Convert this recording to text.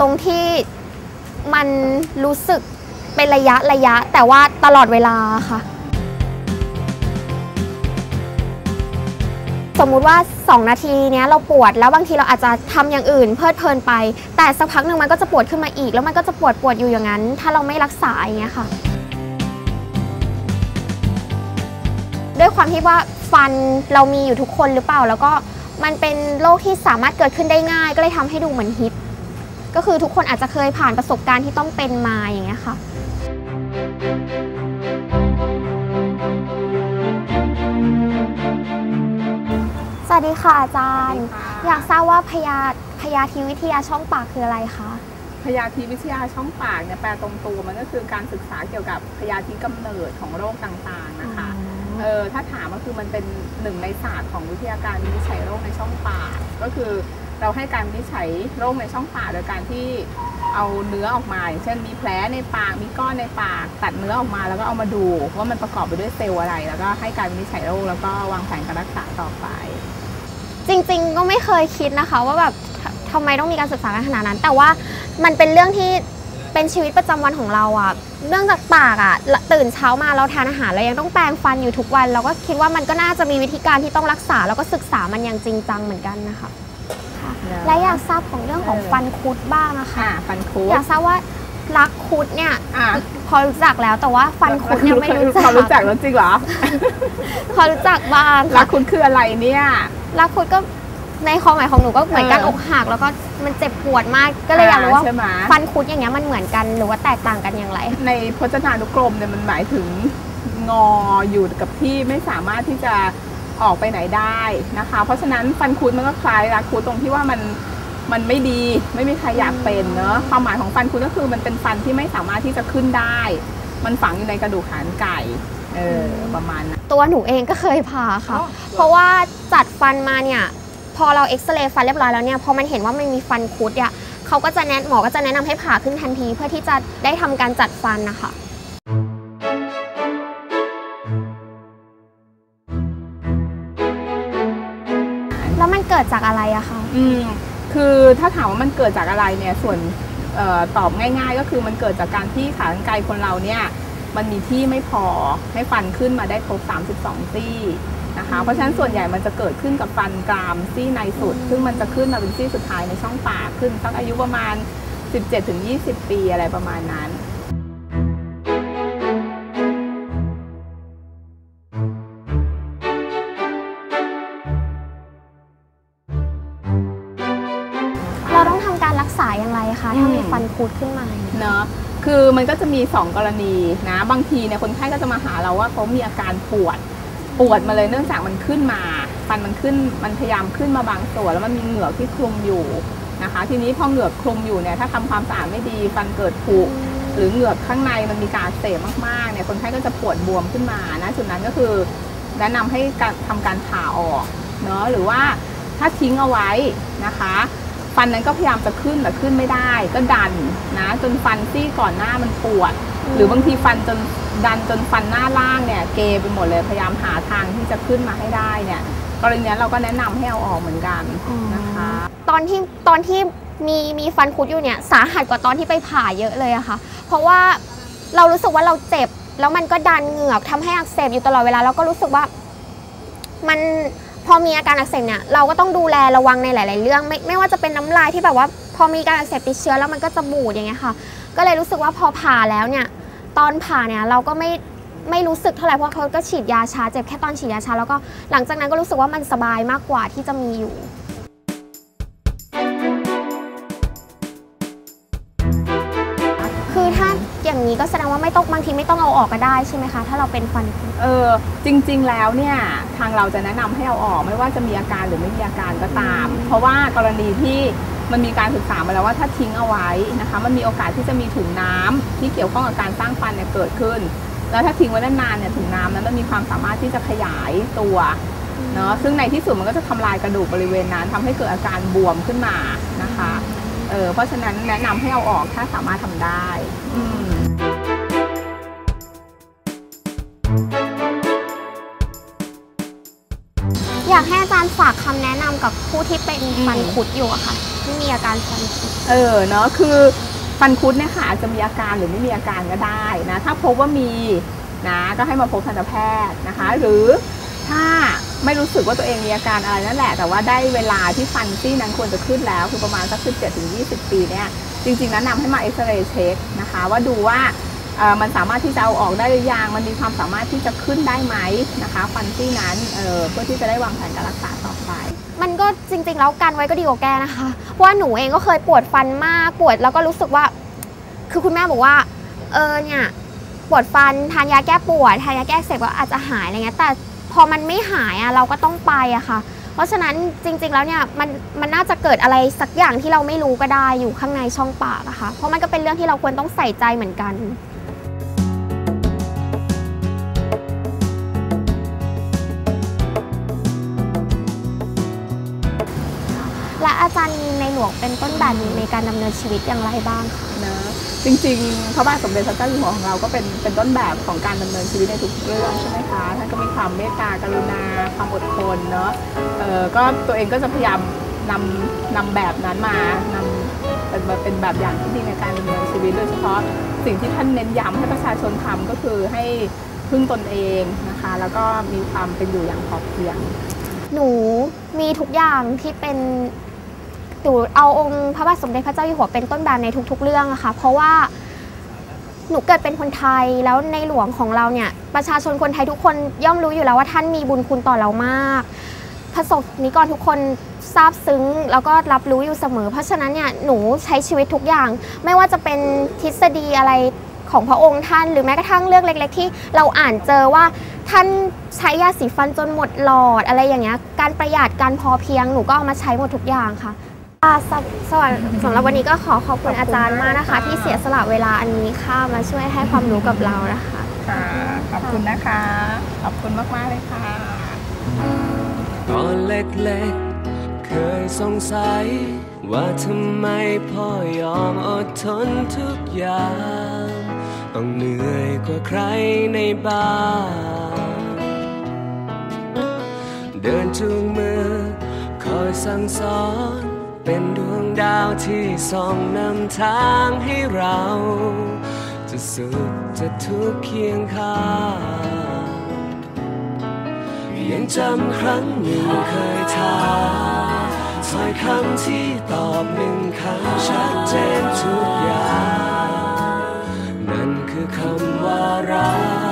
ตรงที่มันรู้สึกเป็นระยะระยะ แต่ว่าตลอดเวลาค่ะ สมมุติว่า 2 นาทีเนี้ยเราปวดแล้วบางทีเราอาจจะทำอย่างอื่น เพลิดเพลินไป แต่สักพักหนึ่งมันก็จะปวดขึ้นมาอีก แล้วมันก็จะปวดปวดอยู่อย่างนั้น ถ้าเราไม่รักษาอย่างเงี้ยค่ะ ด้วยความที่ว่าฟันเรามีอยู่ทุกคนหรือเปล่า แล้วก็มันเป็นโรคที่สามารถเกิดขึ้นได้ง่าย ก็เลยทำให้ดูเหมือนฮิต ก็คือทุกคนอาจจะเคยผ่านประสบการณ์ที่ต้องเป็นมาอย่างเงี้ยค่ะสวัสดีค่ะอาจารย์ อยากทราบว่าพยาพยาธิวิทยาช่องปากคืออะไรคะพยาธิวิทยาช่องปากเนี่ยแปลตรงตัวมันก็คือการศึกษาเกี่ยวกับพยาธิกำเนิดของโรคต่างๆนะคะเออถ้าถามก็คือมันเป็นหนึ่งในศาสตร์ของวิทยาการวินิจฉัยโรคในช่องปาก ก็คือ เราให้การวินิจฉัยโรคในช่องปากโดยการที่เอาเนื้อออกมาอย่างเช่นมีแผลในปากมีก้อนในปาก ตัดเนื้อออกมาแล้วก็เอามาดูว่ามันประกอบไปด้วยเซลล์อะไร แล้วก็ให้การวินิจฉัยโรคแล้วก็วางแผนการรักษาต่อไป จริง ๆ ก็ไม่เคยคิดนะคะ ว่าแบบทำไมต้องมีการศึกษากันขนาดนั้น แต่ว่ามันเป็นเรื่องที่เป็นชีวิตประจำวันของเราอะเรื่องจากปากอะตื่นเช้ามาเราทานอาหารเรายังต้องแปรงฟันอยู่ทุกวัน เราก็คิดว่ามันก็น่าจะมีวิธีการที่ต้องรักษา แล้วก็ศึกษามันอย่างจริงจังเหมือนกันนะคะ และอยากทราบของเรื่องของเออฟันคุดบ้างอะค่ะอ่าฟันคุดอยากทราบว่ารักคุดเนี่ยอ่าพอรู้จักแล้วแต่ว่าฟันคุดเนี่ยไม่รู้จักพอรู้จักแล้วจริงเหรอพอรู้จักบ้างรัค่ะกคุณคืออะไรเนี่ยรักคุดก็ในความหมายของหนูก็เหมือนการเอออกหักแล้วก็มันเจ็บปวดมากก็เลยอยากรู้ว่าใช่ไหมฟันคุดอย่างเงี้ยมันเหมือนกันหรือว่าแตกต่างกันอย่างไร ในพจนานุกรมเนี่ยมันหมายถึงงออยู่กับที่ไม่สามารถที่จะ ออกไปไหนได้นะคะ เพราะฉะนั้นฟันคุดมันก็คล้ายรักคุดตรงที่ว่ามันมันไม่ดีไม่มีใครอยากเป็นเนอะความหมายของฟันคุดก็คือมันเป็นฟันที่ไม่สามารถที่จะขึ้นได้ มันฝังอยู่ในกระดูกหางไก่เออประมาณนั้นตัวหนูเองก็เคยผ่าค่ะอ๋อเพราะว่าจัดฟันมาเนี่ยพอเราเอ็กซเรย์ฟันเรียบร้อยแล้วเนี่ยพอมันเห็นว่ามันมีฟันคุดเนี่ยเขาก็จะแนะหมอก็จะแนะนำให้ผ่าขึ้นทันที เพื่อที่จะได้ทำการจัดฟันนะคะ มันเกิดจากอะไรอะคะอืมคือถ้าถามว่ามันเกิดจากอะไรเนี่ยส่วนเออตอบง่ายๆ ก็คือมันเกิดจากการที่ขากรรไกรคนเราเนี่ยมันมีที่ไม่พอให้ฟันขึ้นมาได้ครบ 32 ซี่นะคะเพราะฉะนั้นส่วนใหญ่มันจะเกิดขึ้นกับฟันกรามซี่ในสุด ซึ่งมันจะขึ้นมาเป็นซี่สุดท้ายในช่องปากขึ้นตั้งอายุประมาณ 17-20 ปีอะไรประมาณนั้น เราต้องทำการรักษาอย่างไรคะถ้ามีอืมฟันคุดขึ้นมาเนอะคือมันก็จะมี 2 กรณีนะบางทีเนี่ยคนไข้ก็จะมาหาเราว่าเขามีอาการปวดปวดมาเลยเนื่องจากมันขึ้นมา ฟันมันขึ้นมันพยายามขึ้นมาบางส่วนแล้วมันมีเหงือกที่คลุมอยู่นะคะ ทีนี้พอเหงือกคลุมอยู่เนี่ยถ้าทำความสะอาดไม่ดีฟันเกิดผุหรือเหงือกข้างในมันมีการอักเสบมากๆเนี่ยคนไข้ก็จะปวดบวมขึ้นมานะจุดนั้นก็คือ แนะนำให้การทำการผ่าออกเนอะหรือว่าถ้าทิ้งเอาไว้นะคะ ฟันนั้นก็พยายามจะขึ้นแต่ขึ้นไม่ได้ ก็ดันนะ จนฟันซี่ก่อนหน้ามันปวด หรือบางทีฟันจนดันจนฟันหน้าล่างเนี่ยเกไปหมดเลยพยายามหาทางที่จะขึ้นมาให้ได้เนี่ยกรณีนี้เราก็แนะนำให้เอาออกเหมือนกันนะคะ ตอนที่ตอนที่มีมีฟันคุดอยู่เนี่ยสาหัสกว่าตอนที่ไปผ่าเยอะเลยอะค่ะ เพราะว่าเรารู้สึกว่าเราเจ็บ แล้วมันก็ดันเหงือกทำให้อักเสบอยู่ตลอดเวลา แล้วก็รู้สึกว่ามัน พอมีอาการอักเสบเนี่ยเราก็ต้องดูแลระวังในหลาย ๆ เรื่อง ไม่ไม่ว่าจะเป็นน้ำลายที่แบบว่า พอมีการอักเสบติดเชื้อแล้วมันก็จะบูดอย่างเงี้ยค่ะ ก็เลยรู้สึกว่าพอผ่าแล้วเนี่ยตอนผ่าเนี่ยเราก็ไม่ไม่รู้สึกเท่าไหร่เพราะเขาก็ฉีดยาชาเจ็บแค่ตอนฉีดยาชาแล้วก็หลังจากนั้นก็รู้สึกว่ามันสบายมากกว่าที่จะมีอยู่ ก็แสดงว่าไม่ต้องบางทีไม่ต้องเอาออกก็ได้ใช่ไหมคะ ถ้าเราเป็นฟันเออจริง ๆ แล้วเนี่ยทางเราจะแนะนำให้เอาออก ไม่ว่าจะมีอาการหรือไม่มีอาการก็ตาม เพราะว่ากรณีที่มันมีการศึกษามาแล้วว่าถ้าทิ้งเอาไว้นะคะ มันมีโอกาสที่จะมีถุงน้ำที่เกี่ยวข้องกับการสร้างฟันเนี่ยเกิดขึ้น แล้วถ้าทิ้งไว้นานๆเนี่ยถุงน้ำนั้นมันมีความสามารถที่จะขยายตัวเนาะซึ่งในที่สุดมันก็จะทำลายกระดูกบริเวณนั้นทำให้เกิดอาการบวมขึ้นมานะคะเออเพราะฉะนั้นแนะนำให้เอาออกถ้าสามารถทำได้ อืม กให้อาจารย์ฝากคำแนะนำกับผู้ที่เป็นฟันคุดอยู่อะค่ะที่มีอาการฟันคุดเออเนาะคือฟันคุดเนี่ยค่ะอาจจะมีอาการหรือไม่มีอาการก็ได้นะถ้าพบว่ามีนะก็ให้มาพบทันตแพทย์นะคะ หรือถ้าไม่รู้สึกว่าตัวเองมีอาการอะไรนั่นแหละ แต่ว่าได้เวลาที่ฟันซี่นั้นควรจะขึ้นแล้ว คือประมาณสัก 17ถึง20 ปีเนี่ยจริงๆแนะนำให้มาเอ็กซเรย์เช็คนะคะ ว่าดูว่าเอ่อ มันสามารถที่จะเอาออกได้หรือยังมันมีความสามารถที่จะขึ้นได้ไหมนะคะฟันซี่นั้นเเพื่อที่จะได้วางแผนการรักษาต่อไป มันก็จริง ๆ แล้วกันไว้ก็ดีกว่าแก้นะคะเพราะว่าหนูเองก็เคยปวดฟันมากปวดแล้วก็รู้สึกว่า คือคุณแม่บอกว่า เออเนี่ยปวดฟันทานยาแก้ปวดทานยาแก้เสพก็อาจจะหายอะไรเงี้ยแต่พอมันไม่หายอะเราก็ต้องไปอะค่ะ เพราะฉะนั้นจริง ๆ แล้วเนี่ยมันมันน่าจะเกิดอะไรสักอย่างที่เราไม่รู้ก็ได้อยู่ข้างในช่องปากอะค่ะเพราะมันก็เป็นเรื่องที่เราควรต้องใส่ใจเหมือนกัน อาจารย์มีในหลวงเป็นต้นแบบในการดำเนินชีวิตอย่างไรบ้างคะนะจริงๆพระบาทสมเด็จพระเจ้าอยู่หัวของเราก็เป็นเป็นต้นแบบของการดำเนินชีวิตในทุกเรื่องใช่ไหมคะท่านก็มีความเมตตากรุณาความอดทนเนาะเออก็ตัวเองก็จะพยายามนำนำแบบนั้นมานำเป็นเป็นแบบอย่างที่ดีในการดำเนินชีวิตโดยเฉพาะสิ่งที่ท่านเน้นย้ำให้ประชาชนทำก็คือให้พึ่งตนเองนะคะ แล้วก็มีความเป็นอยู่อย่างพอเพียง หนูมีทุกอย่างที่เป็น หนูเอาองค์พระบาทสมเด็จพระเจ้าอยู่หัวเป็นต้นแบบในทุกๆ เรื่องอะค่ะ เพราะว่าหนูเกิดเป็นคนไทยแล้วในหลวงของเราเนี่ย ประชาชนคนไทยทุกคนย่อมรู้อยู่แล้วว่าท่านมีบุญคุณต่อเรามากพระสงฆ์นิกรทุกคนซาบซึ้ง แล้วก็รับรู้อยู่เสมอ เพราะฉะนั้นเนี่ยหนูใช้ชีวิตทุกอย่าง ไม่ว่าจะเป็นทฤษฎีอะไรของพระองค์ท่าน หรือแม้กระทั่งเรื่องเล็ก ๆ ที่เราอ่านเจอว่าท่านใช้ยาสีฟันจนหมดหลอดอะไรอย่างเงี้ยการประหยัดการพอเพียงหนูก็เอามาใช้หมดทุกอย่างค่ะ สวสวัสดีสำหรับวันนี้ก็ขอขอบคุณอาจารย์มากนะคะ ที่เสียสละเวลาอันนี้ค่ะมาช่วยให้ความรู้กับเรานะคะ ค่ะขอบคุณนะคะ ขอบคุณมาก ๆ เลยค่ะ ตอนเล็กๆ เคยสงสัย ว่าทำไมพ่อยอมอดทนทุกอย่าง ต้องเหนื่อยกว่าใครในบ้าน เดินจูงมือ คอยสั่งสอน เป็นดวงดาวที่ส่องนำทางให้เรา จะสุขจะทุกข์เคียงข้างยังจำครั้งหนึ่งเคยทาถ้อยคำที่ตอบหนึ่งคำชัดเจนทุกอย่าง นั่นคือคำว่ารัก